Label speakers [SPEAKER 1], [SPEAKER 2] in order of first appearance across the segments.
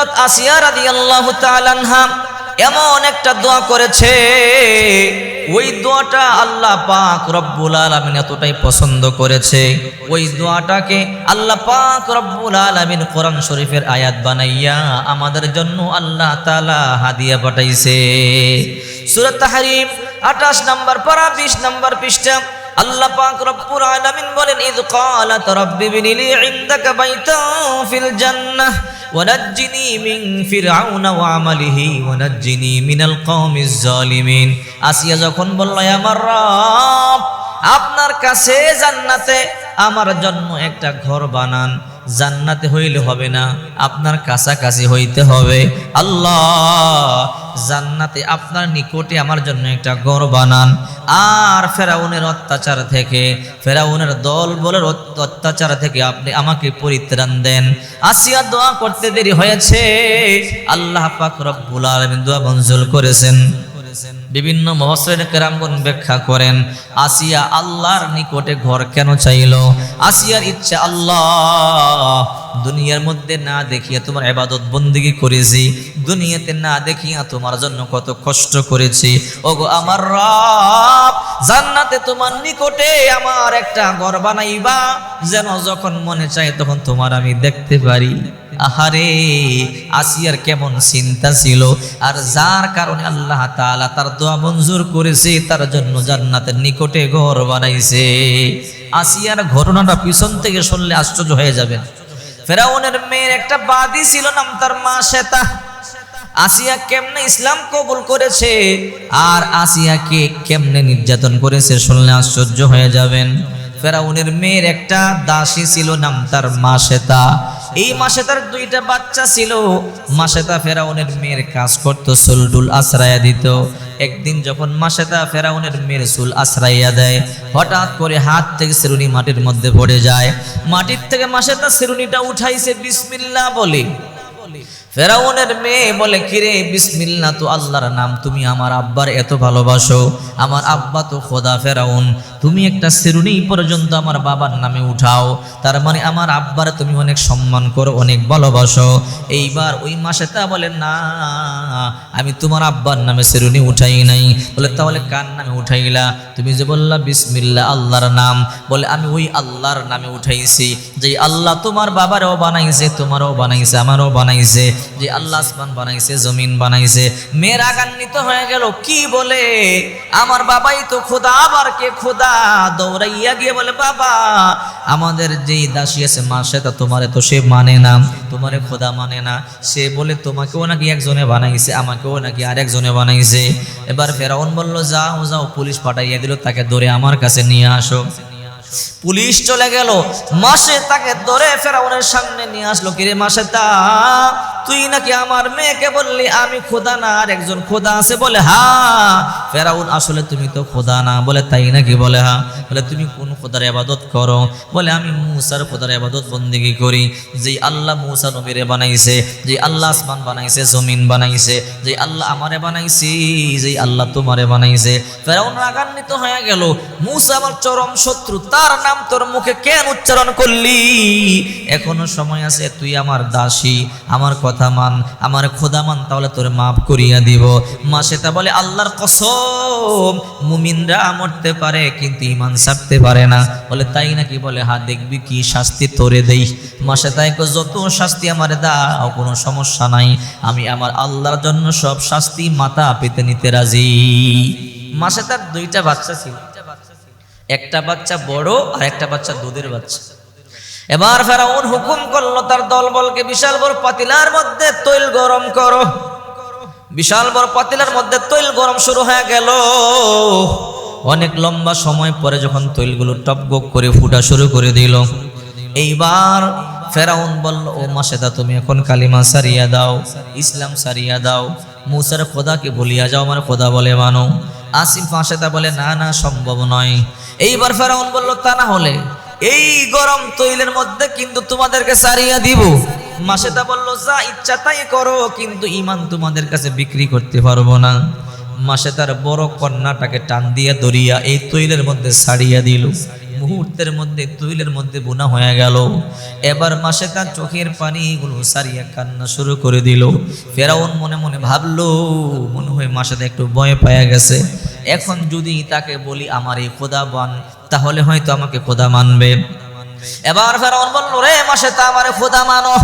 [SPEAKER 1] হজরত আসিয়া তাআলা আনহা এমন একটা দোয়া করেছে, ওই দোয়াটা আল্লাহ পাক রব্বুল আলামিন এতটাই পছন্দ করেছে। ওই দোয়াটাকে আল্লাহ পাক রব্বুল আলামিন কোরআন শরীফের আয়াত বানাইয়া আমাদের জন্য আল্লাহ তালা হাদিয়া পাঠাইছে। সূরা তাহরিম 28 নম্বর পারা 20 নম্বর পৃষ্ঠা। আল্লাহ পাক রব্বুল আলামিন বলেন ইদ ক্বালাত রাব্বি বিনিলি ইনদাকা বাইতান ফিল জান্নাহ ونجني من فرعون وعمله ونجني من القوم الظالمين আসিয়া যখন বলল আমার রব আপনার কাছে জান্নাতে আমার জন্য একটা ঘর বানান জান্নাতে হইলে হবে না, আপনার কাছাকাছি হইতে হবে। আল্লাহ, জান্নাতে আপনার নিকটে আমার জন্য একটা ঘর বানান। আর ফেরাউনের অত্যাচার থেকে, ফেরাউনের দল বলের অত্যাচার থেকে আপনি আমাকে পরিত্রাণ দেন। আসিয়া দোয়া করতে দেরি হয়েছে। আল্লাহ পাক রব্বুল আলামিন দোয়া মঞ্জুর করেছেন। বিভিন্ন মহসেন কেরামগণ ব্যাখ্যা করেন, আসিয়া আল্লাহর নিকটে ঘর কেন চাইল? আসিয়ার ইচ্ছা আল্লাহ। দুনিয়ার মধ্যে না দেখিয়া তোমার এবাদত বন্দিগি করেছি। দুনিয়াতে না দেখিয়া তোমার জন্য কত কষ্ট করেছি। ওগো আমার রব, জান্নাতে তোমার নিকটে আমার একটা ঘর বানাইবা। যেন যখন মনে চায় তখন তোমার আমি দেখতে পারি। আহারে, আসিয়ার কেমন চিন্তা ছিল? আর যার কারণে আল্লাহ তাআলা তার দোয়া মঞ্জুর করেছে, তার জন্য জান্নাতের নিকটে ঘর বানাইছে। আসিয়ার ঘটনাটা পিছন থেকে শুনলে আশ্চর্য হয়ে যাবেন ফেরাউনের মেয়ের একটা বাদী ছিল, নাম তার মা শ্বেতা। আসিয়া কেমনে ইসলাম কবুল করেছে? আর আসিয়াকে কেমনে নির্যাতন করেছে, শুনলে আশ্চর্য হয়ে যাবেন। ফেরাউনের মেয়ের একটা দাসী ছিল নাম তার মা শ্বেতা এই মাসে তার দুইটা বাচ্চা ছিল। মাসেতা ফেরাউনের মেয়ের কাজ করতো সুলডুল আশ্রয়া দিত। একদিন যখন মাসেতা ফেরাউনের মেয়ের চুল আশ্রাইয়া দেয়, হঠাৎ করে হাত থেকে সেরুনি মাটির মধ্যে পড়ে যায়। মাটির থেকে মাসেতা সেরুনিটা উঠাইছে, বিসমিল্লাহ বলে। ফেরাউনের মেয়ে বলে, কিরে, বিসমিল্লা, তো আল্লাহর নাম, তুমি আমার আব্বার এত ভালোবাসো। আমার আব্বা তো খোদা ফেরাউন। তুমি একটা শিরুনি পর্যন্ত আমার বাবার নামে উঠাও। তার মানে আমার আব্বার তুমি অনেক সম্মান করো, অনেক ভালোবাসো। এইবার ওই মাসে তা বলে, না, আমি তোমার আব্বার নামে শিরুনি উঠাই নাই। বলে, তাহলে কার নামে উঠাইলা? তুমি যে বললা, বিসমিল্লা, আল্লাহর নাম। বলে, আমি ওই আল্লাহর নামে উঠাইছি যে আল্লাহ তোমার বাবারও বানাইছে, তোমারও বানাইছে, আমারও বানাইছে। যে আল্লাহ আসমান বানাইছে, জমিন বানাইছে, মেয়ের আগান্বিত হয়ে গেল। কি বলে? আমার বাবাই তো খোদা, আবার কে খোদা? দৌড়াইয়া গিয়ে বলে, বাবা, আমাদের যেই দাসী আছে মা সেটা তোমারে তো সে মানে না, তোমারে খোদা মানে না। সে বলে, তোমাকেও নাকি একজনে বানাইছে, আমাকেও নাকি আরেকজনে বানাইছে। এবার ফেরাউন বলল, যাও যাও, পুলিশ পাঠাইয়া দিল, তাকে ধরে আমার কাছে নিয়ে আসো। পুলিশ চলে গেল। মাসে তাকে ধরে ফেরাউনের সামনে নিয়ে আসলো। কিরে মাসে তা তুই নাকি আমার মেয়েকে বললি আমি খোদা না, আর একজন খোদা আছে বলে? হা ফেরাউন আসলে তুমি তো খোদা না বলে, তাই নাকি বলে? হা বলে, তুমি কোন খোদার আবাদত করো? বলে, আমি মুসার খোদার আবাদত বন্দিগি করি। যেই আল্লাহ মুসা নবীরে বানাইছে যে আল্লাহ আসমান বানাইছে, জমিন বানাইছে যে আল্লাহ আমারে বানাইছি যে আল্লাহ তোমারে বানাইছে। ফেরাউন রাগান্বিত হয়ে গেল। মুসা আমার চরম শত্রু, তার নাম তোর মুখে কেন উচ্চারণ করলি? এখনও সময় আছে তুই আমার দাসী আমার কথা মান আমার খোদা মান তাহলে তোর মাফ করিয়া দিব। মা সেটা বলে আল্লাহর কসম মুমিনরা মরতে পারে কিন্তু ইমান ছাড়তে পারে না। বলে তাই নাকি? বলে হা দেখবি কি শাস্তি তোরে দেই। মাসে তাই কো, যত শাস্তি আমার দাও কোনো সমস্যা নাই আমি আমার আল্লাহর জন্য সব শাস্তি মাথা পেতে নিতে রাজি। মাসে তার দুইটা বাচ্চা ছিল। একটা বাচ্চা বড় আর একটা বাচ্চা দুধের বাচ্চা। এবার ফেরাউন হুকুম করল, তার দলবলকে বিশাল বড় পাতিলার মধ্যে তৈল গরম করো। বিশাল বড় পাতিলার মধ্যে তৈল গরম শুরু হয়ে গেল। অনেক লম্বা সময় পরে যখন তৈলগুলো টপগপ করে ফুটা শুরু করে দিল, এইবার ফেরাউন বলল, ও মাসেদা, তুমি এখন কালিমা সারিয়া দাও, ইসলাম সারিয়া দাও। মুসার খোদাকে বলিয়া যাও, আমার খোদা বলে মানো। আসিফ মাসেদা বলে, না না, সম্ভব নয়। এইবার ফেরাউন বলল, তা না হলে এই গরম তৈলের মধ্যে কিন্তু তোমাদেরকে সারিয়া দিব। মাসেদা বলল, যা ইচ্ছা তাই করো, কিন্তু ইমান তোমাদের কাছে বিক্রি করতে পারব না। মাসে তার বড় কন্যাটাকে টান দিয়া দরিয়া এই তৈলের মধ্যে সারিয়া দিল। মুহূর্তের মধ্যে তৈলের মধ্যে বোনা হয়ে গেল। এবার মাসে তার চোখের পানিগুলো সারিয়া কান্না শুরু করে দিল। ফেরাউন মনে মনে ভাবলো, মনে হয় মাসাতে একটু ভয় পায়া গেছে। এখন যদি তাকে বলি আমার এই খোদা বান তাহলে হয়তো আমাকে খোদা মানবে। এবার ফেরাউন বলল, রে মাসে তা আমার খোদা মানো।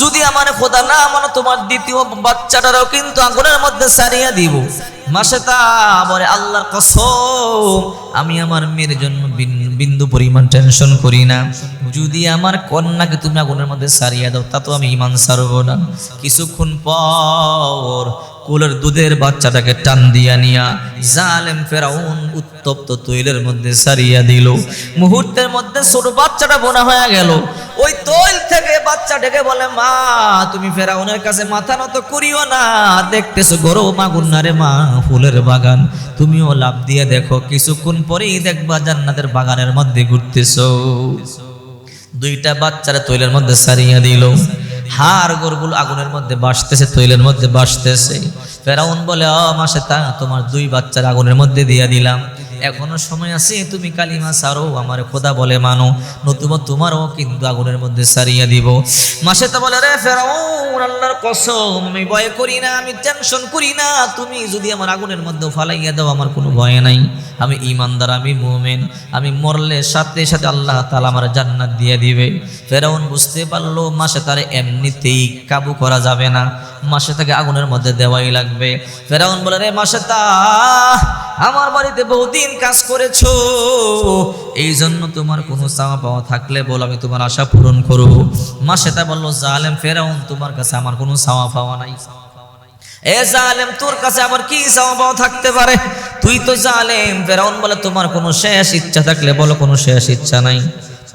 [SPEAKER 1] যদি আমার খোদা না মানো, তোমার দ্বিতীয় বাচ্চাটারও কিন্তু আগুনের মধ্যে সারিয়া দিব। মাসে তা বলে, আল্লাহর কসম, আমি আমার মেয়ের জন্য বিন- বিন্দু পরিমাণ টেনশন করি না। যদি আমার কন্যাকে তুমি আগুনের মধ্যে সারিয়া দাও, তা তো আমি ইমান সারবো না। কিছুক্ষণ পর কোলের দুধের বাচ্চাটাকে টান দিয়া নিয়া জালেম ফেরাউন উত্তপ্ত তৈলের মধ্যে সারিয়া দিল। মুহূর্তের মধ্যে ছোট বাচ্চাটা বোনা হয়ে গেল। ওই তৈল থেকে বাচ্চাটাকে বলে, মা, তুমি ফেরাউনের কাছে মাথা নত করিও না। দেখতেছো গরম আগুন না রে মা, ফুলের বাগান। তুমিও লাভ দিয়ে দেখো, কিছুক্ষণ পরেই দেখবা জান্নাতের বাগানের মধ্যে ঘুরতেছো। দুইটা বাচ্চারা তৈলের মধ্যে সারিয়া দিল। হাড় গোরগুলো আগুনের মধ্যে বাসতেছে, তৈলের মধ্যে বাসতেছে। ফেরাউন বলে অ মাসে তা তোমার দুই বাচ্চার আগুনের মধ্যে দিয়ে দিলাম। এখনও সময় আছে, তুমি কালিমা সারো আমার খোদা বলে মানো, নতুবা তোমারও কিন্তু আগুনের মধ্যে সারিয়া দিব। মাসে তা বলে, রে ফেরাউন, আল্লাহর কসম, আমি ভয় করি না, আমি টেনশন করি না, তুমি যদি আমার আগুনের মধ্যে ফালাইয়া দাও, আমার কোনো ভয় নাই। আমি ইমানদার, আমি মুমেন, আমি মরলে সাথে সাথে আল্লাহ তালা আমার জান্নাত দিয়ে দিবে। ফেরাউন বুঝতে পারল, মাসে তার এমনিতেই কাবু করা যাবে না, মাসে তাকে আগুনের মধ্যে দেওয়াই লাগবে। ফেরাউন বলে, রে মাসে তা, আমার বাড়িতে বহুদিন কাজ করেছ? এই জন্য তোমার কোনো চাওয়া পাওয়া থাকলে বল, আমি তোমার আশা পূরণ করব। মা সেটা বলল, জালেম ফেরাউন, তোমার কাছে আমার কোনো চাওয়া পাওয়া নাই। এ জালেম, তোর কাছে আবার কি চাওয়া পাওয়া থাকতে পারে? তুই তো জালেম, ফেরাউন বলে তোমার কোনো শেষ ইচ্ছা থাকলে বলো, কোনো শেষ ইচ্ছা নাই।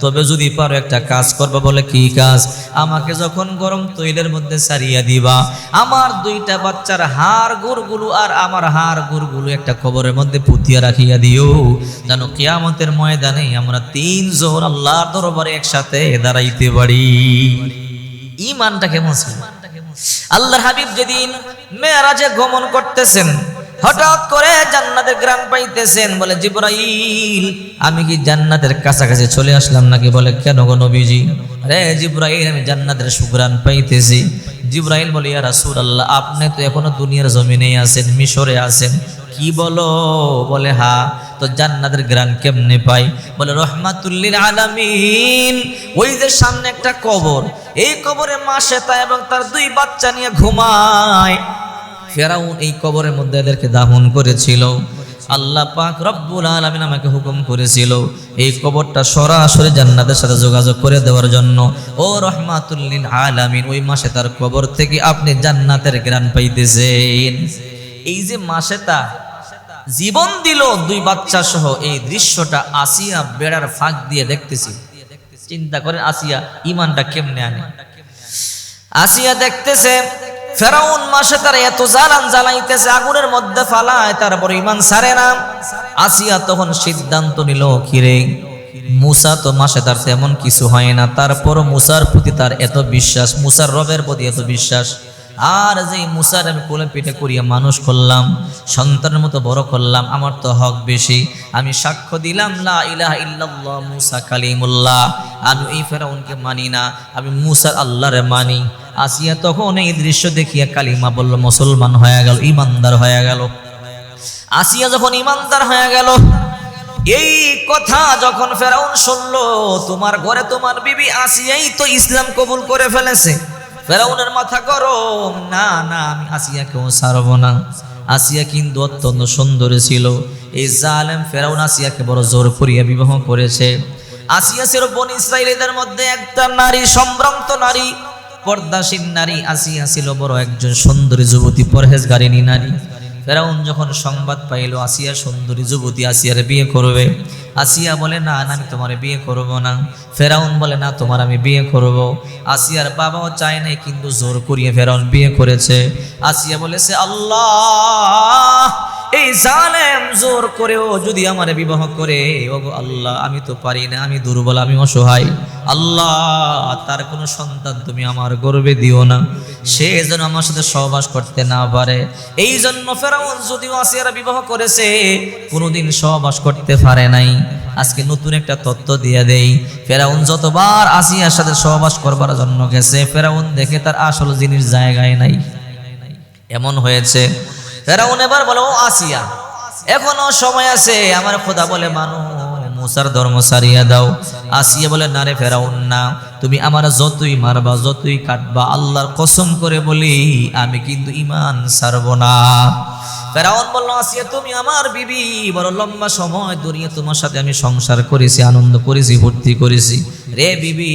[SPEAKER 1] তবে যদি পারো একটা কাজ করবা বলে, কি কাজ? আমাকে যখন গরম তৈলের মধ্যে সারিয়া দিবা, আমার দুইটা বাচ্চার হাড় গুড়গুলো আর আমার হাড় গুড়গুলো একটা কবরের মধ্যে পুঁতিয়া রাখিয়া দিও। যেন কিয়ামতের ময়দানে আমরা তিন জোর আল্লাহর দরবারে একসাথে দাঁড়াইতে পারি। ইমানটা কেমন ছিল? আল্লাহর হাবিব যেদিন মেয়েরাজে গমন করতেছেন হঠাৎ করে জান্নাতের গ্রাম পাইতেছেন, বলে জিব্রাইল, আমি কি জান্নাতের কাছাকাছি চলে আসলাম নাকি? বলে, কেন গো নবীজি? রে জিব্রাইল, আমি জান্নাতের সুগ্রান পাইতেছি। জিব্রাইল বলে, ইয়া রাসূলুল্লাহ, আপনি তো এখনও দুনিয়ার জমিনেই আছেন, মিশরে আছেন। কি বলো? বলে, হা, তো জান্নাতের গ্রান কেমনে পাই? বলে রহমাতুল্লিল আলামিন। ওই যে সামনে একটা কবর, এই কবরে মা শ্বেতা এবং তার দুই বাচ্চা নিয়ে ঘুমায়। ফেরাউন এই কবরের মধ্যে এদেরকে দাহন করেছিল। আল্লাহ পাক রব্বুল আলামিন আমাকে হুকুম করেছিল এই কবরটা সরাসরি জান্নাতের সাথে যোগাযোগ করে দেওয়ার জন্য। ও রহমাতুল্লিল আলামিন, ওই মাসে তার কবর থেকে আপনি জান্নাতের গ্রান পাইতেছেন। এই যে মাসে তা জীবন দিল দুই বাচ্চা সহ, এই দৃশ্যটা আসিয়া বেড়ার ফাঁক দিয়ে দেখতেছি। চিন্তা করেন আসিয়া ইমানটা কেমনে আনে? আসিয়া দেখতেছে ফেরাউন মাসে তার এত জ্বালান জ্বালাইতেছে, আগুনের মধ্যে ফালায়, তারপর ইমান সারে না। আসিয়া তখন সিদ্ধান্ত নিল, কিরে, মুসা তো মাসে তার তেমন কিছু হয় না। তারপর মুসার প্রতি তার এত বিশ্বাস, মুসার রবের প্রতি এত বিশ্বাস। আর যে মুসার আমি কোলে পিঠে করিয়া মানুষ করলাম, সন্তানের মতো বড় করলাম, আমার তো হক বেশি। আমি সাক্ষ্য দিলাম, লা ইলাহা ইল্লাল্লাহ মুসা কালিমুল্লাহ। আমি এই ফেরাউনকে মানি না, আমি মুসার আল্লাহরে মানি। আসিয়া তখন এই দৃশ্য দেখিয়া কালিমা বলল, মুসলমান হয়ে গেল, ইমানদার হয়ে গেল। আসিয়া যখন ইমানদার হয়ে গেল, এই কথা যখন ফেরাউন শুনলো, তোমার ঘরে তোমার বিবি আসিয়াই তো ইসলাম কবুল করে ফেলেছে। ফেরাউনের মাথা গরম। না না, আমি আসিয়াকেও সারব না। আসিয়া কিন্তু অত্যন্ত সুন্দরী ছিল। এই জালেম ফেরাউন আসিয়াকে বড় জোর করিয়া বিবাহ করেছে। আসিয়া ছিল বন ইসরায়েলিদের মধ্যে একটা নারী, সম্ভ্রান্ত নারী পর্দাসীন নারী। আসিয়া ছিল বড় একজন সুন্দরী যুবতী পরহেজগারিনী নারী। ফেরাউন যখন সংবাদ পাইল, আসিয়া সুন্দরী যুবতী আসিয়ার বিয়ে করবে। আসিয়া বলে, না আমি তোমার বিয়ে করব না। ফেরাউন বলে, না, তোমার আমি বিয়ে করব। আসিয়ার বাবাও চায় নাই, কিন্তু জোর করিয়ে ফেরাউন বিয়ে করেছে। আসিয়া বলেছে আল্লাহ এই জালেম জোর করেও যদি আমার বিবাহ করে, ওগো আল্লাহ, আমি তো পারি না, আমি দুর্বল, আমি অসহায়। আল্লাহ, তার কোনো সন্তান তুমি আমার গর্বে দিও না। সে যেন আমার সাথে সহবাস করতে না পারে। এই জন্য ফেরাউন যদিও আসিয়ারা বিবাহ করেছে, কোনোদিন সহবাস করতে পারে নাই। আজকে নতুন একটা তত্ত্ব দিয়ে দেই। ফেরাউন যতবার আসিয়ার সাথে সহবাস করবার জন্য গেছে, ফেরাউন দেখে তার আসল জিনিস জায়গায় নাই। এমন হয়েছে ফেরাউন এবার বলে, ও আসিয়া, এখনও সময় আছে। আমার খোদা বলে মানো মুসার ধর্ম সারিয়া দাও। আসিয়া বলে, না রে ফেরাউন, না। তুমি আমার যতই মারবা, যতই কাটবা, আল্লাহর কসম করে বলি, আমি কিন্তু ইমান সারব না। ফেরাউন বলল, আসিয়া, তুমি আমার বিবি, বড় লম্বা সময় দুনিয়া তোমার সাথে আমি সংসার করেছি, আনন্দ করেছি ভর্তি করেছি। রে বিবি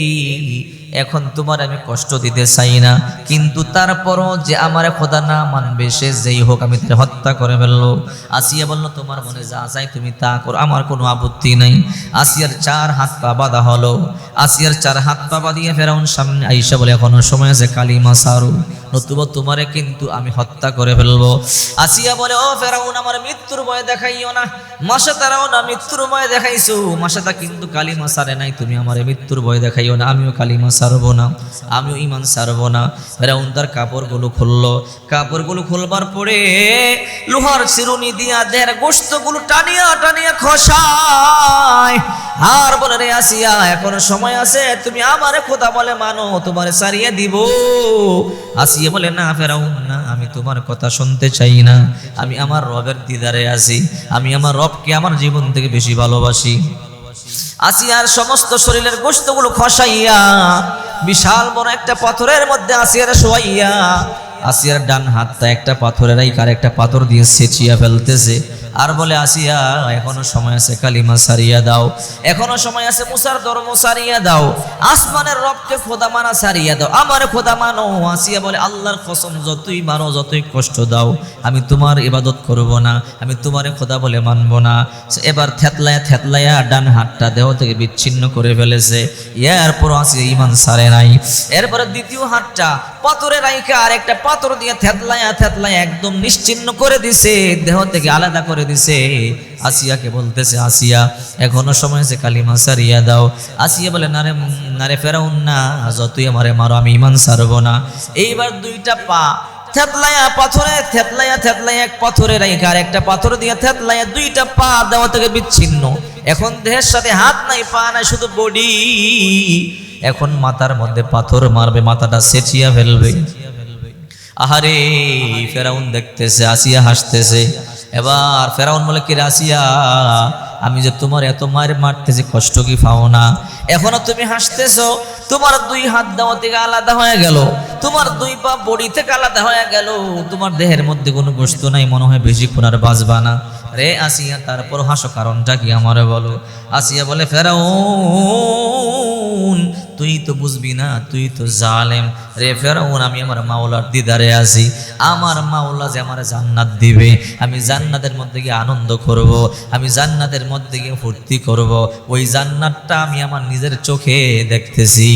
[SPEAKER 1] এখন তোমার আমি কষ্ট দিতে চাই না। কিন্তু তারপরও যে আমার খোদা না মানবে, সে যেই হোক আমি তাকে হত্যা করে ফেলল। আসিয়া বলল, তোমার মনে যা চাই তুমি তা করো, আমার কোনো আপত্তি নাই। আসিয়ার চার হাত পা বাঁধা হলো। আসিয়ার চার হাত পা বাঁধিয়ে ফেরাউন সামনে আইসা বলে, এখনও সময় আছে, কালিমা সারু। নতুবা তোমারে কিন্তু আমি হত্যা করে ফেলব। আসিয়া বলে, ও ফেরাউন, আমার মৃত্যুর ভয় দেখাইও না। মাসে তারাও না মৃত্যুর ভয় দেখাইছো। মাসেটা কিন্তু কালিমা সারে নাই, তুমি আমার মৃত্যুর ভয় দেখাইও না। আমিও কালিমা সারবো না। আমিও ইমান সারবো না। ফেরাউন তার কাপড়গুলো খুললো। কাপড়গুলো খুলবার পরে লোহার চিরুনি দিয়া দেড় গোস্তগুলো টানিয়া টানিয়া খসায়। আর বলে, রে আসিয়া, এখনও সময় আছে, তুমি আমারে খোদা বলে মানো, তোমার সারিয়ে দিব। আসিয়া বলে, না ফেরাউন, না, আমি তোমার কথা শুনতে চাই না। আমি আমার রবের দিদারে আছি। আমি আমার রবকে, আমার জীবন থেকে বেশি ভালোবাসি। আসিয়ার সমস্ত শরীরের গোস্তগুলো খসাইয়া, বিশাল বড় একটা পাথরের মধ্যে আসিয়ার শোয়াইয়া, আসিয়ার ডান হাতটা একটা পাথরের একটা পাথর দিয়ে সেচিয়া ফেলতেছে। আর বলে, আসিয়া, এখনও সময় আছে, কালিমা সারিয়া দাও। এখনও সময় আছে, মুসার ধর্ম সারিয়া দাও। আসমানের রবকে খোদা মানা সারিয়া দাও। আমার খোদা মানো, আসিয়া বলে, আল্লাহর কসম, যতই মারো যতই কষ্ট দাও, আমি তোমার ইবাদত করব না, আমি তোমারে খোদা বলে মানব না। এবার থেতলায়া থেতলায়া ডান হাতটা দেহ থেকে বিচ্ছিন্ন করে ফেলেছে। এরপর আসিয়া ইমান সারে নাই। এরপরে দ্বিতীয় হাতটা পাথরে রাইকা আর একটা পাথর দিয়ে থেতলায়া থেতলায়া একদম নিশ্চিন্ন করে দিছে। দেহ থেকে আলাদা করে দিছে। আসিয়াকে বলতেছে, আসিয়া, এখনও সময় আছে কালিমা সারিয়া দাও। আসিয়া বলে নারে নারে ফেরাউন, না, যতই আমারে মারো, আমি ইমান সারবো না। এইবার দুইটা পা পাথরে, থেতলায়া এক পাথরে দিয়ে থেতলায়া দুইটা পা দেওয়া থেকে বিচ্ছিন্ন। এখন দেহের সাথে হাত নাই নাই, শুধু বডি। এখন মাথার মধ্যে পাথর মারবে, মাথাটা সেচিয়া ফেলবে। আহারে, ফেরাউন দেখতেছে, আসিয়া হাসতেছে। এবার ফেরাউন বলে, কি আসিয়া আমি যে তোমার এত মায়ের মারতেছি কষ্ট কি পাও না? এখনও তুমি হাসতেছ, তোমার দুই হাত দেওয়া থেকে আলাদা হয়ে গেল, তোমার দুই পা বড়ি থেকে আলাদা হয়ে গেল, তোমার দেহের মধ্যে কোনো বস্তু নাই, মনে হয় বেশিক্ষণ আর বাঁচবা না। রে আসিয়া তারপর হাসো, কারণটা কি আমার বলো? আসিয়া বলে, ফেরাউন তুই তো বুঝবি না, তুই তো জালেম রে ফেরাউন, আমি আমার মাওলার দিদারে আছি আমার মাওলা যে আমার জান্নাত দিবে, আমি জান্নাতের মধ্যে গিয়ে আনন্দ করব। আমি জান্নাতের মধ্যে গিয়ে ফুর্তি করব। ওই জান্নাতটা আমি আমার নিজের চোখে দেখতেছি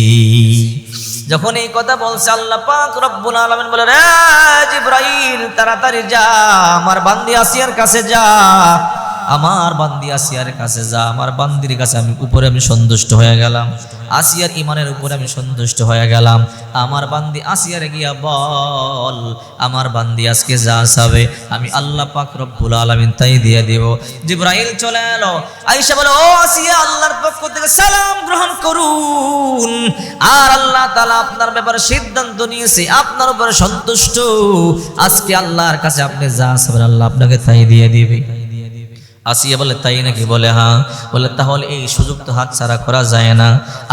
[SPEAKER 1] যখন এই কথা বলছে আল্লাহ পাক রব্বুল আলামিন বলে, রে জিব্রাইল, তাড়াতাড়ি যা, আমার বান্দি আসিয়ার কাছে যা আমার বান্দি আসিয়ার কাছে যা, আমার বান্দির কাছে আমি উপরে আমি সন্তুষ্ট হয়ে গেলাম। আসিয়ার ইমানের উপরে আমি সন্তুষ্ট হয়ে গেলাম। আমার বান্দি আসিয়ার গিয়া বল, আমার বান্দি আজকে যা চাবে, আমি আল্লাহ পাক রব্বুল আলামিন তাই দিয়ে দিব। জিব্রাইল চলে এলো, আয়েশা বলে, ও আসিয়া, আল্লাহর পক্ষ থেকে সালাম গ্রহণ করুন। আর আল্লাহ তাআলা আপনার ব্যাপারে সিদ্ধান্ত নিয়েছে, আপনার উপরে সন্তুষ্ট। আজকে আল্লাহর কাছে আপনি যা চাবেন, আল্লাহ আপনাকে তাই দিয়ে দিবে। আসিয়া বলে, তাই নাকি? বলে হ্যাঁ। বলে, তাহলে এই সুযোগ তো হাত ছাড়া করা যায় না।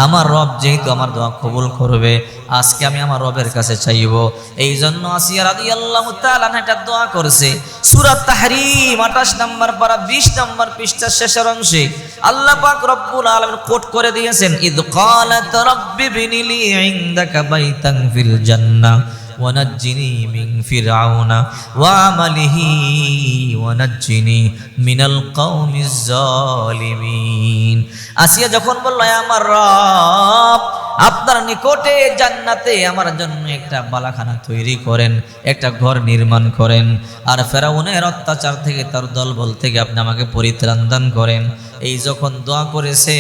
[SPEAKER 1] আমার রব যেহেতু আমার দোয়া কবুল করবে, আজকে আমি আমার রবের কাছে চাইব। এই জন্য আসিয়া রাদি আল্লাহ একটা দোয়া করছে। সুরাত তাহরিম, আঠাশ নম্বর পারা, বিশ নম্বর পৃষ্ঠার শেষের অংশে আল্লাহ পাক রব্বুল আলামিন কোট করে দিয়েছেন, ইদ ক্বালাত রাব্বি বিনিলি ইনদাকা বাইতান ফিল জান্নাহ। ونجني من فرعون وعمله ونجني من القوم الظالمين আসিয়া যখন বলল "এ আমার রব আপনার নিকটে জান্নাতে আমার জন্য একটা বালাখানা তৈরি করেন একটা ঘর নির্মাণ করেন আর ফেরাউনের অত্যাচার থেকে তার দলবল থেকে আপনি আমাকে পরিত্রাণ দান করেন এই যখন দোয়া করেছে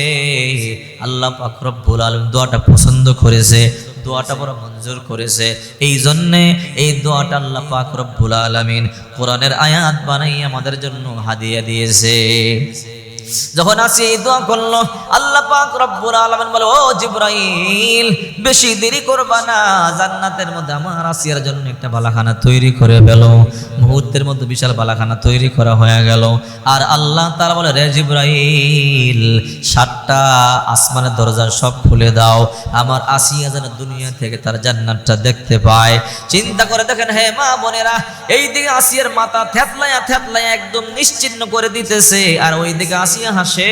[SPEAKER 1] আল্লাহ পাক রব্বুল আলম দোয়াটা পছন্দ করেছে দোয়াটা বড় মঞ্জুর করেছে। এই জন্যে এই দোয়াটা আল্লাহ পাক রব্বুল আলমিন কোরআনের আয়াত বানাই আমাদের জন্য হাদিয়া দিয়েছে। যখন আসি দোয়া করল, আল্লাহ পাক রব্বুল আলামিন বলে, ও জিব্রাইল, বেশি দেরি করবা না। জান্নাতের মধ্যে আমার আসিয়ার জন্য একটা বালাখানা তৈরি করে ফেলো। মুহূর্তের মধ্যে বিশাল বালাখানা তৈরি করা হয়ে গেল। আর আল্লাহ তাআলা বলে, রে জিব্রাইল, সাতটা আসমানের দরজা সব খুলে দাও। আমার আসিয়া যেন দুনিয়া থেকে তার জান্নাতটা দেখতে পায়। চিন্তা করে দেখেন, হে মা বোনেরা এই দিকে আসিয়ার মাথা থ্যাতলায়া থ্যাতলায়া একদম নিশ্চিন্ন করে দিতেছে। আর ওই দিকে আসিয়া হাসে।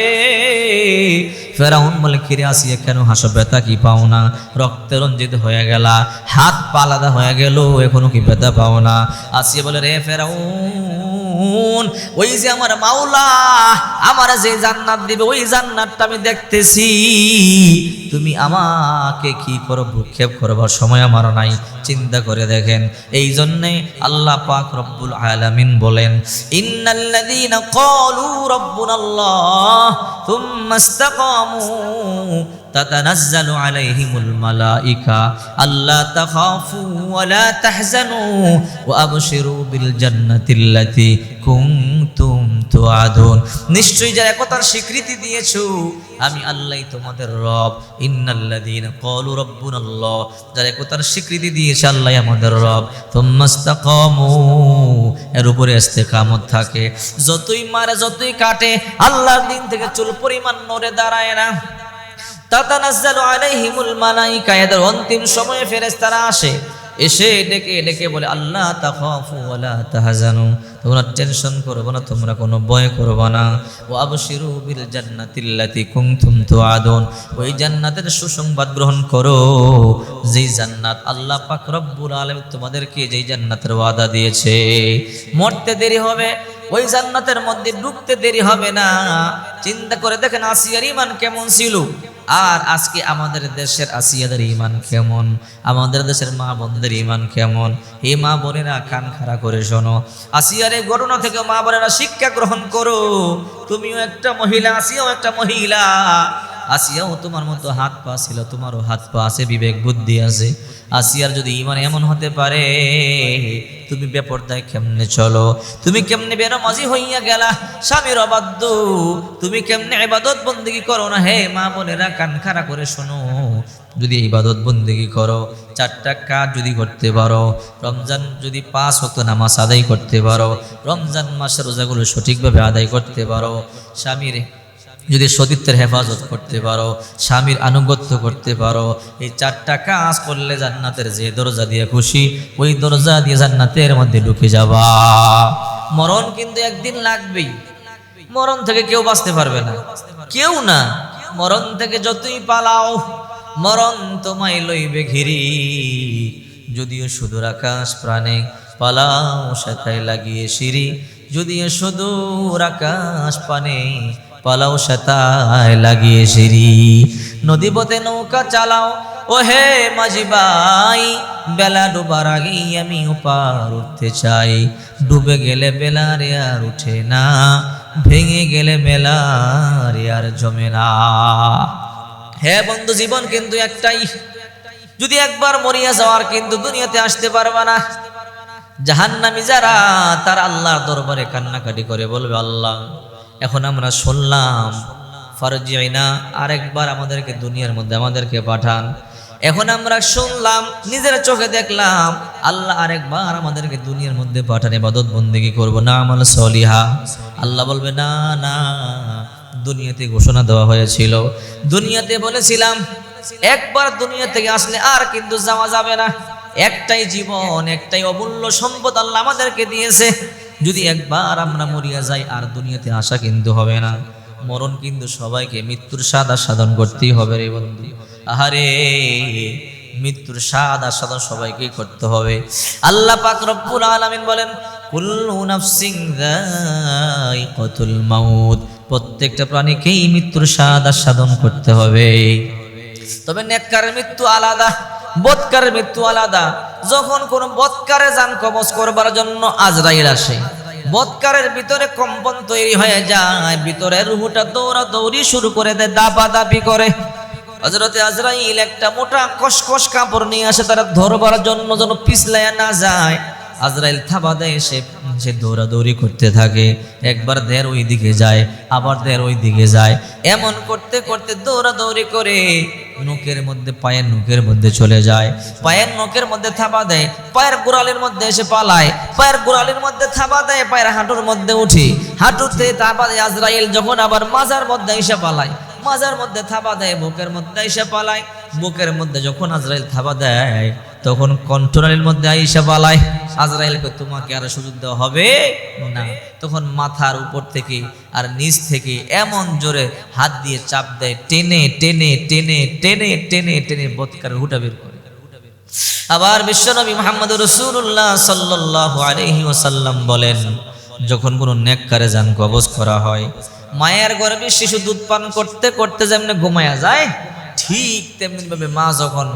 [SPEAKER 1] ফেরাউন বলে, কিরে আসিয়া কেন হাসো? ব্যথা কি পাও না? রক্তে রঞ্জিত হয়ে গেলা। হাত পা আলাদা হয়ে গেল, এখনও কি ব্যথা পাও না? আসিয়া বলে, রে ফেরাউন ওই যে আমার মাওলা, আমার যে জান্নাত দিবে, ওই জান্নাতটা আমি দেখতেছি। তুমি আমাকে কি করো ভূক্ষেপ করবার সময় আমার নাই? চিন্তা করে দেখেন। এই জন্যে আল্লাহ পাক রব্বুল আলামিন বলেন, ইন্নাল্লাযীনা ক্বালু রাব্বুনাল্লাহ থুম্মা ইসতাকামু تتنزل عليهم الملائكة ألا تخافوا ولا تحزنوا وأبشروا بالجنة التي كنتم توعدون নিশ্চয়ই যারা একতার স্বীকৃতি দিয়েছো আমি আল্লাহই তোমাদের রব ইন্নাল্লাযীনা ক্বালু রাব্বুনাল্লাহ যারা একতার স্বীকৃতি দিয়েছে আল্লাহ আমাদের রব তুম্মাস্তাকামু এর উপরে ইস্তেকামত থাকে যতই মারে যতই কাটে আল্লাহর দিন থেকে চুল পরিমাণ নড়ে দাঁড়ায় না তাতানাজ্জালু আলাইহিমুল মালাইকা, এদের অন্তিম সময়ে ফেরেশতারা আসে, এসে ডেকে ডেকে বলে, আল্লাহ তাখাফু ওয়ালা তাহজানু। তোমরা টেনশন করবে না, তোমরা কোনো ভয় করবে না। ও আবশিরু বিল জান্নাতিল্লাতি কুনতুম তুআদুন। ওই জান্নাতের সুসংবাদ গ্রহণ করো। যেই জান্নাত আল্লাহ পাক রব্বুল আলামিন তোমাদেরকে যেই জান্নাতের ওয়াদা দিয়েছে, মরতে দেরি হবে, ওই জান্নাতের মধ্যে ঢুকতে দেরি হবে না। চিন্তা করে দেখেন আসিয়ার ইমান কেমন ছিল? আর আজকে আমাদের দেশের আসিয়াদের ইমান কেমন? আমাদের দেশের মা বোনদের ইমান কেমন? হে মা বোনেরা, কান খাড়া করে শোনো। আসিয়ার এই ঘটনা থেকে মা বোনেরা শিক্ষা গ্রহণ করো। তুমিও একটা মহিলা, আসিয়াও একটা মহিলা। আসিয়াও তোমার মতো হাত পা ছিল, তোমারও হাত পা আছে, বিবেক বুদ্ধি আছে। আসিয়ার যদি ইমান এমন হতে পারে, তুমি বেপরদায় কেমনে চলো? তুমি কেমনে বেরমাজি হইয়া গেলা? স্বামীর অবাধ্য। তুমি কেমনে ইবাদত বন্দিগি করো না? হে মা বোনেরা, কান খাড়া করে শোনো। যদি ইবাদত বন্দিগি করো, চারটা কাজ যদি করতে পারো, রমজান যদি পাঁচ হতো নামাজ আদায় করতে পারো, রমজান মাসের রোজাগুলো সঠিকভাবে আদায় করতে পারো, স্বামীর যদি সতীত্বের হেফাজত করতে পারো, স্বামীর আনুগত্য করতে পারো, এই চারটা কাজ করলে জান্নাতের যে দরজা দিয়ে খুশি, ওই দরজা দিয়ে জান্নাতের মধ্যে ঢুকে যাবা। মরণ কিন্তু একদিন লাগবেই। মরণ থেকে কেউ বাঁচতে পারবে না। কেউ না। মরণ থেকে যতই পালাও, মরণ তোমায় লইবে ঘিরি। যদিও সুদূর আকাশ প্রাণে পালাও, সাথায় লাগিয়ে সিঁড়ি। যদিও সুদূর আকাশ পানে পালাও সাতায় লাগিয়ে সিঁড়ি। নদী পথে নৌকা চালাও ও হে মাঝি ভাই। বেলা ডোবার আগেই আমি ওপার উঠতে চাই। ডুবে গেলে বেলা রে আর উঠে না, ভেঙে গেলে মেলা রে আর জমে না। হ্যাঁ বন্ধু, জীবন কিন্তু একটাই। যদি একবার মরিয়া যাওয়ার কিন্তু দুনিয়াতে আসতে পারবে না। জাহান্নামি যারা, তার আল্লাহর দরবারে কান্নাকাটি করে বলবে, আল্লাহ। এখন আমরা শুনলাম ফারজিনা আরেকবার আমাদেরকে দুনিয়ার মধ্যে আমাদেরকে পাঠান। এখন আমরা শুনলাম, নিজের চোখে দেখলাম, আল্লাহ আরেকবার আমাদেরকে দুনিয়ার মধ্যে পাঠান, ইবাদত বন্দেগি করব না আমল সলিহা। আল্লাহ বলবে, না না, দুনিয়াতে ঘোষণা দেওয়া হয়েছিল। দুনিয়াতে বলেছিলাম, একবার দুনিয়া থেকে আসলে আর কিন্তু যাওয়া যাবে না। একটাই জীবন, একটাই অমূল্য সম্পদ আল্লাহ আমাদেরকে দিয়েছে। যদি একবার আমরা মরিয়া যাই, আর দুনিয়াতে আসা কিন্তু হবে না। মরণ কিন্তু সবাইকে মৃত্যুর সাদা সাধন করতেই হবে রে বন্ধু। আহারে, মৃত্যুর স্বাদ আস্বাদন সবাইকেই করতে হবে। আল্লাহ পাক রব্বুল আলামিন বলেন, কুল্লু নাফসিন যায়িকাতুল মাউত। প্রত্যেকটা প্রাণীকেই মৃত্যুর স্বাদ আস্বাদন করতে হবে। তবে নেককারের মৃত্যু আলাদা বৎকারের মৃত্যু আলাদা। যখন কোন বৎকারে যান কবজ করবার জন্য আজরাইল আসে। বৎকারের ভিতরে কম্পন তৈরি হয়ে যায়, ভিতরে রুহুটা দৌড়া দৌড়ি শুরু করে দেয়, দাপা দাপি করে। হজরতে আজরাইল একটা মোটা কসকস কাপড় নিয়ে আসে তারা ধরবার জন্য যেন পিছলাইয়া না যায়। আজরাইল থাবা দেয়, সে সে দৌড়াদৌড়ি করতে থাকে, একবার দের ওই দিকে যায়, আবার দের ওই দিকে যায়। এমন করতে করতে দৌড়াদৌড়ি করে নখের মধ্যে, পায়ের নখের মধ্যে চলে যায়। পায়ের নখের মধ্যে থাবা দেয়, পায়ের গোড়ালির মধ্যে এসে পালায়। পায়ের গোড়ালির মধ্যে থাবা দেয়, পায়ের হাঁটুর মধ্যে উঠি। হাঁটুতে থাবা দেয় আজরাইল, যখন আবার মাজার মধ্যে এসে পালায়। মাজার মধ্যে থাবা দেয়, বুকের মধ্যে এসে পালায়। বুকের মধ্যে যখন আজরাইল থাবা দেয়, তখন কন্ট্রোলের মধ্যে আইসা পালায়। আজরাইলকে তোমাকে আর সুযোগ দেওয়া হবে? না। তখন মাথার উপর থেকে আর নিচ থেকে এমন জোরে হাত দিয়ে চাপ দেয়, টেনে টেনে টেনে টেনে টেনে টেনে বৎকার হুটা বের করে। আবার বিশ্বনবী মোহাম্মদ রসুল্লাহ সাল্লাহ আলহি বলেন, যখন কোনো নেককারে যান কবজ করা হয় মায়ের গর্ভে শিশু দুধ পান করতে করতে যেমনি ঘুমাইয়া যায়, ঠিক তেমনি ভাবে মা যখন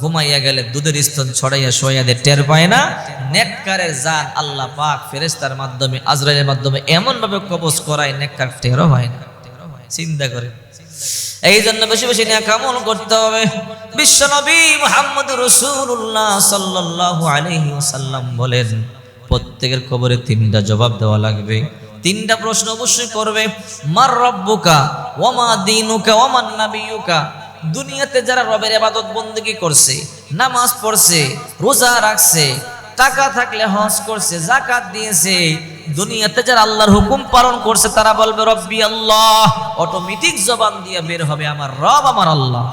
[SPEAKER 1] ঘুমাইয়া গেলে দুধের স্তন ছড়াইয়া শোয়াইয়া টের পায় না, নেককারের জান আল্লাহ পাক ফেরেস্তার মাধ্যমে, আজরাইলের মাধ্যমে এমন ভাবে কবজ করায় নেককার টেরও হয় না। চিন্তা করে এই জন্য বেশি বেশি নিয়ে কামল করতে হবে। বিশ্বনবী মোহাম্মদ রসুল্লাহ সাল্লাহ আলহি ওসাল্লাম বলেন, প্রত্যেকের কবরে তিনটা জবাব দেওয়া লাগবে। তিনটা প্রশ্ন অবশ্যই করবে। মার রব্বুকা, ওমা দিনুকা ওমান নাবিয়ুকা। দুনিয়াতে যারা রবের আবাদত বন্দেগি করছে, নামাজ পড়ছে, রোজা রাখছে, টাকা থাকলে হজ করছে জাকাত দিয়েছে, দুনিয়াতে যারা আল্লাহর হুকুম পালন করছে, তারা বলবে, রব্বি আল্লাহ অটোমেটিক জবান দিয়ে বের হবে আমার রব, আমার আল্লাহ।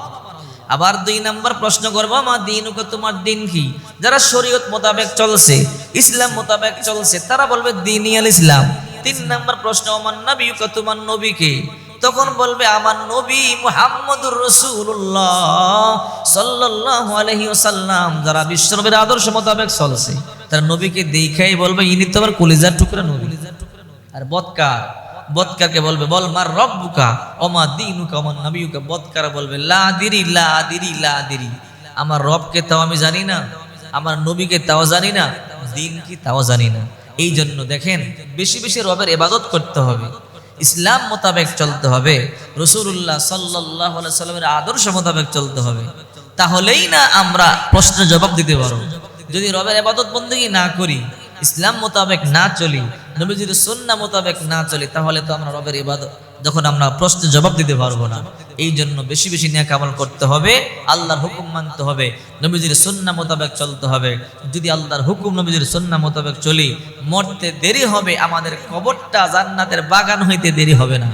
[SPEAKER 1] আবার দুই নাম্বার প্রশ্ন করব আমার দিন তোমার দিন কি? যারা শরীয়ত মোতাবেক চলছে, ইসলাম মোতাবেক চলছে, তারা বলবে দিনিয়াল ইসলাম তিন নাম্বার প্রশ্ন, আমার নবী তোমার নবীকে? তখন বলবে, আমার নবী মুহাম্মদুর রসুল্লাহ সাল্লাহ আলহি ওসাল্লাম যারা বিশ্বনবীর আদর্শ মোতাবেক চলছে, তারা নবীকে দেখাই বলবে, ইনি তো আমার কলিজার টুকরা নবী। আর বৎকার বৎকারকে বলবে, বল, মার রব্বুকা ওমা দিনুকা ওমা নবীকা বৎকার বলবে, লা দিরি লা দিরি লা দিরি। আমার রবকে তাও আমি জানি না, আমার নবীকে তাও জানি না দিন কি তাও জানি না। এই জন্য দেখেন, বেশি বেশি রবের এবাদত করতে হবে। ইসলাম মোতাবেক চলতে হবে। রসুল্লাহ সাল্লাহ সাল্লামের আদর্শ মোতাবেক চলতে হবে। তাহলেই না আমরা প্রশ্নের জবাব দিতে পারব। যদি রবের এবাদত বন্দী না করি, ইসলাম মোতাবেক না চলি, নবীজির সন্না মোতাবেক না চলি, তাহলে তো আমরা রবের ইবাদত যখন আমরা প্রশ্নের জবাব দিতে পারব না। এই জন্য বেশি বেশি নিয়ে আমল করতে হবে, আল্লাহর হুকুম মানতে হবে, নবীজির সন্না মোতাবেক চলতে হবে। যদি আল্লাহর হুকুম নবীজির সন্না মোতাবেক চলি, মরতে দেরি হবে, আমাদের কবরটা জান্নাতের বাগান হইতে দেরি হবে না।